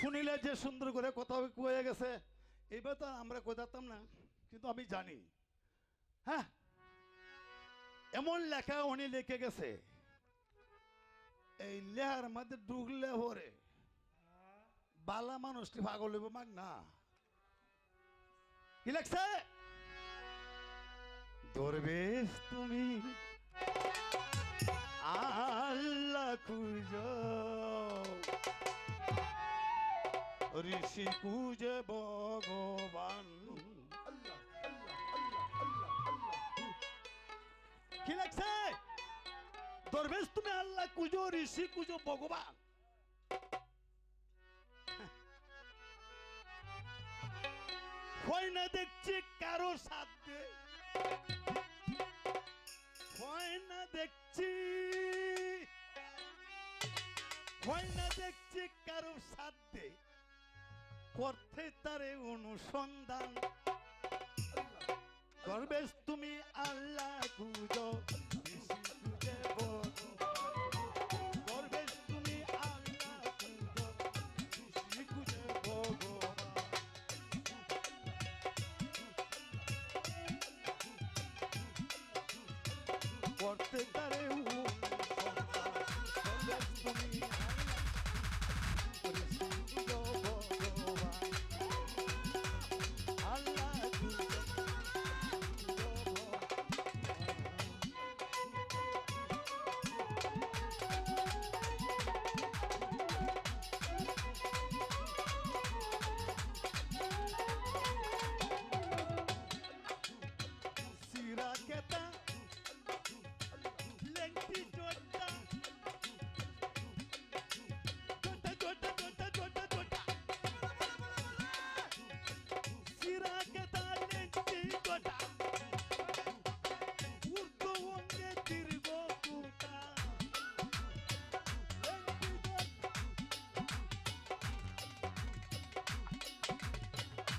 শুনিলে যে সুন্দর করে কথা কয়ে গেছে এইবার তো আমরা কোথাতাম না, কিন্তু আমি জানি। হ্যাঁ এমন লেখা উনি লিখে গেছে, এই লেহার মধ্যে ঢুকলে পরে বালা মানুষটি পাগল হইব মাগ না। কি লাগছে দরবেশ তুমি আল্লাহ খুঁজ। ঋষি খুঁজে ভগবান। কি লাগছে? দরবেশ, তুমি আল্লাহ কুজো, ঋষি কুজো, ভগবান। হয় না দেখছি কারও সাথে হয় না দেখছি। হয় না দেখছি কারও সাথে করতে তারে অনুসন্ধান। দরবেশ তুমি আল্লাহ খুঁজো ঋষি খুঁজে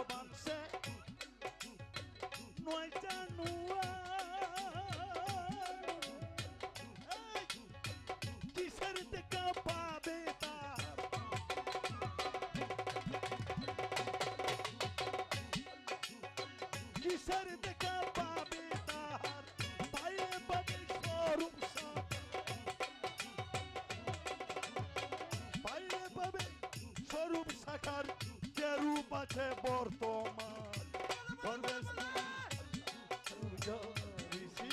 ভগবান সে নয় জানুয়া আছে বর্তমান। সর্বেশ পূজো ঋষি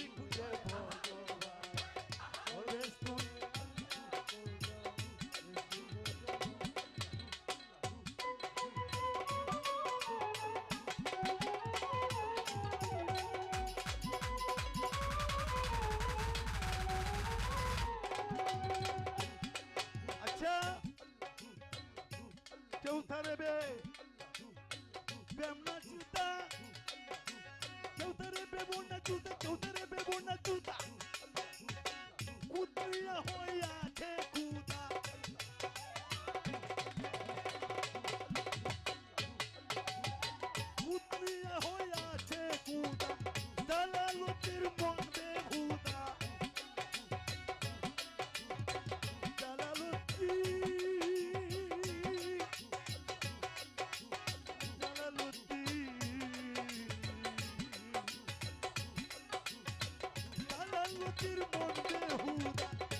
থারবে বেমনা জুতা কেউ থারবে বোনা জুতা কেউ থারবে বোনা জুতা কুতিয়া হইয়াছে কুদা কুতিয়া হইয়াছে কুদা দালালতির জাতির মধ্যে হুদা।